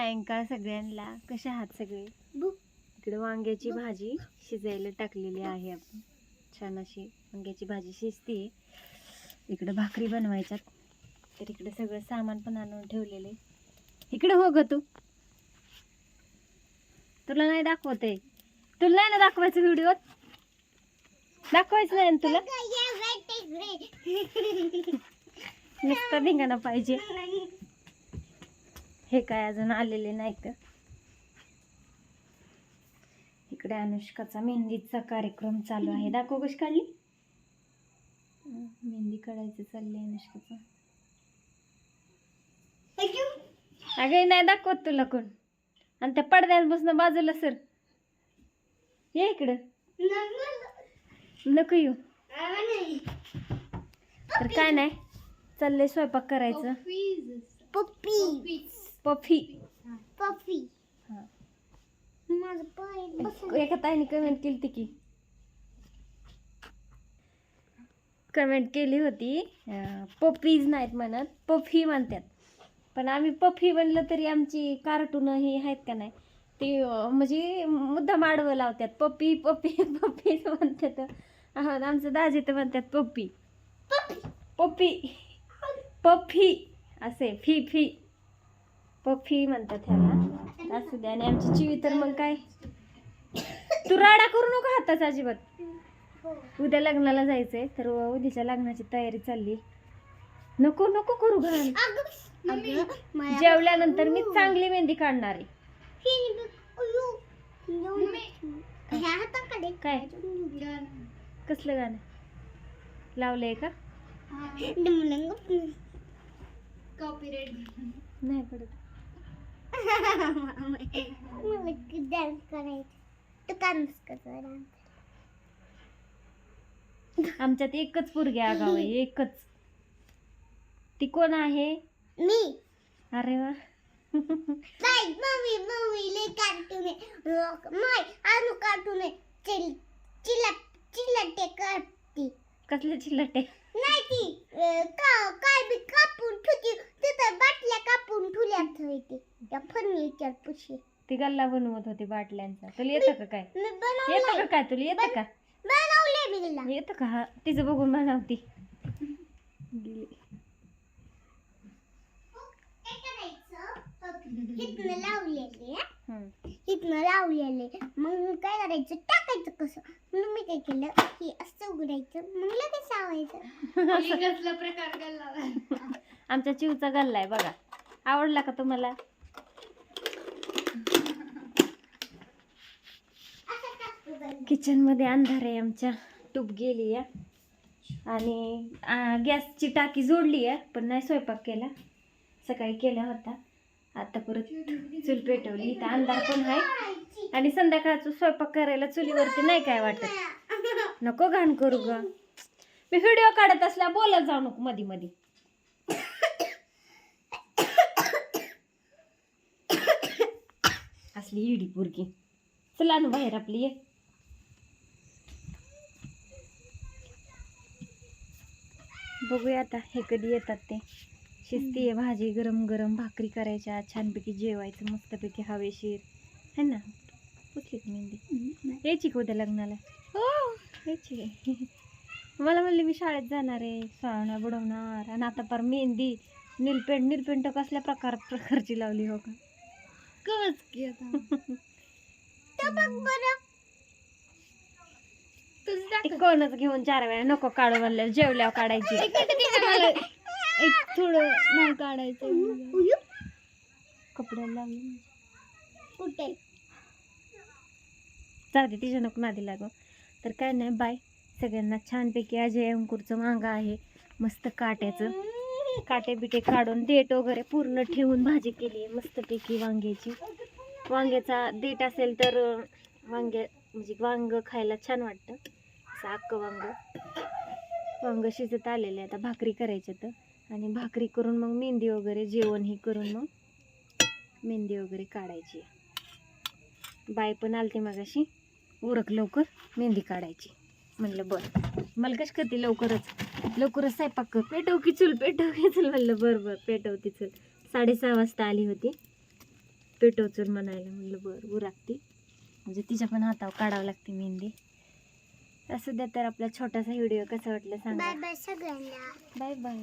सायंकाळ सगळ्यांना. कशा आहात सगळे? इकडे वांग्याची भाजी शिजायला टाकलेली आहे आपण. छान अशी वांग्याची भाजी शिजते. इकडे भाकरी बनवायच्यात. तर इकडे सगळं सामान पण आणून ठेवलेलं. आहे इकडे हो ग तू. तुला नाही दाखवते तुला नाही ना दाखवायचं व्हिडिओ दाखवायचं नाही ना तुला? नुसतं धिंगाणा पाहिजे. हे काय अजून आलेले नाही तर इकडे अनुष्काचा मेहंदीचा कार्यक्रम चालू आहे. दाखव कशी काढली मेहंदी काढायचं चाललंय अनुष्काचं. अगं नाही दाखवत तुला कोण. आणि त्या पडद्यात बसणं बाजूला सर. ये इकडं. नको येऊ. तर काय नाही. चाललंय स्वयंपाक करायचं. पफी. हा. माझं पाय एका ताईने कमेंट केली की. कमेंट केली होती अं, पपीज नाहीत म्हणत पफी म्हणतात. पण आम्ही पफी म्हणलं तरी आमची कार्टून ही आहेत का नाही ते अं, म्हणजे मुद्दाम आडवं लावतात. पप्पी पप्पी पप्पीच म्हणतात. आहोत आमचं दाजी तर म्हणतात पप्पी पप्पी पफी. असे फी फी. पफी म्हणतात ह्याला. असू द्या आणि आमची चिवी तर मग काय? तू राडा करू नको हाताच अजिबात. उद्या लग्नाला जायचंय तर उद्याच्या लग्नाची तयारी चालली. नको नको करू घाण. जेवल्यानंतर मी चांगली मेहंदी काढणार आहे. काय? कसलं गाणं? लावलंय का? कॉपीराइट नाही पडत. मला डान्स करायचं तू आमच्यात एकच पोरगी आगाव आहे एकच. ती कोण आहे? मी. अरे वा. नाही मम्मी मम्मी लय कार्टून आहे. माय कार्टून आहे. चिल चिला चिलाटे करते. कसले चिल्लटे नाही ती अं, का काय बी कापून ठेवते त्या फर्निचर पुशी ती गल्ला बनवत होती बाटल्यांचा. तुला येतं का काय? मी येतं का काय? तुला येतं का? बनवलंय मी तिला. येतं का? हा तिचं बघून बनवती. गेली. इथनं लावलेले हम्म. इथनं लावलेले. मग काय करायचं? टाकायचं कसं? म्हणून मी काय केलं? हे असं उघडायचं. मग लगेच कसला प्रकार आमच्या चिवचा गल्ला आहे बघा. आवडला का तुम्हाला? किचनमध्ये अंधार आहे आमच्या. टूप गेली आहे. आणि गॅसची टाकी जोडली आहे पण नाही स्वयंपाक केला. सकाळी केला होता. आता परत चूल पेटवली. इथं अंधार पण आहे. आणि संध्याकाळचं स्वयंपाक करायला चुलीवरती नाही काय वाटत. नको घाण करू ग. मी व्हिडिओ काढत असल्या बोलत जाऊ नको मधी मधी. असली इडी पुरकी चला ना बाहेर आपली ये. बघूया आता हे कधी येतात ते. शिस्ती आहे भाजी गरम गरम भाकरी करायच्या छानपैकी जेवायचं मस्तपैकी हवेशीर. है ना? कुठली ती मेहंदी? यायची का उद्या लग्नाला? हो. यायची मला म्हणले मी शाळेत जाणार आहे सावण्या बुडवणार. आणि आता पर मेहंदी नीलपेंट नीलपेंट कसल्या प्रकार प्रकारची लावली हो का? कवच की आता ती कोणच घेऊन चार वेळा नको काढू म्हणलं जेवल्यावर काढायची. एक थोडं नाही काढायचं कपड्याला कुठे? जाते तिच्या नको नादी लागो. तर काय नाही बाय. सगळ्यांना छानपैकी अजय अंकुरचं मांगा आहे. मस्त काट्याचं. काटे बिटे काढून देठ वगैरे पूर्ण ठेवून भाजी केली आहे मस्तपैकी वांग्याची. वांग्याचा देठ असेल तर वांग्या म्हणजे वांग खायला छान वाटतं. असं अख्खं वांग. वांग शिजत आलेले आता भाकरी करायच्या तर आणि भाकरी करून मग मेहंदी वगैरे जेवण ही करून मग मेहंदी वगैरे काढायची. बाय पण आलते मगाशी. उरक लवकर मेहंदी काढायची. म्हणलं बरं. मला कशी करते लवकरच. लवकरच स्वयंपाक कर. पेटव की चूल पेटव की चूल म्हणलं बरं बरं पेटवती चूल. साडेसहा वाजता आली होती. पेटवचून म्हणायला म्हणलं बरं उरागती म्हणजे तिच्या पण हातावर काढावं लागते मेहंदी. असू द्या तर आपला छोटासा व्हिडिओ कसा वाटला सांगा. Bye bye.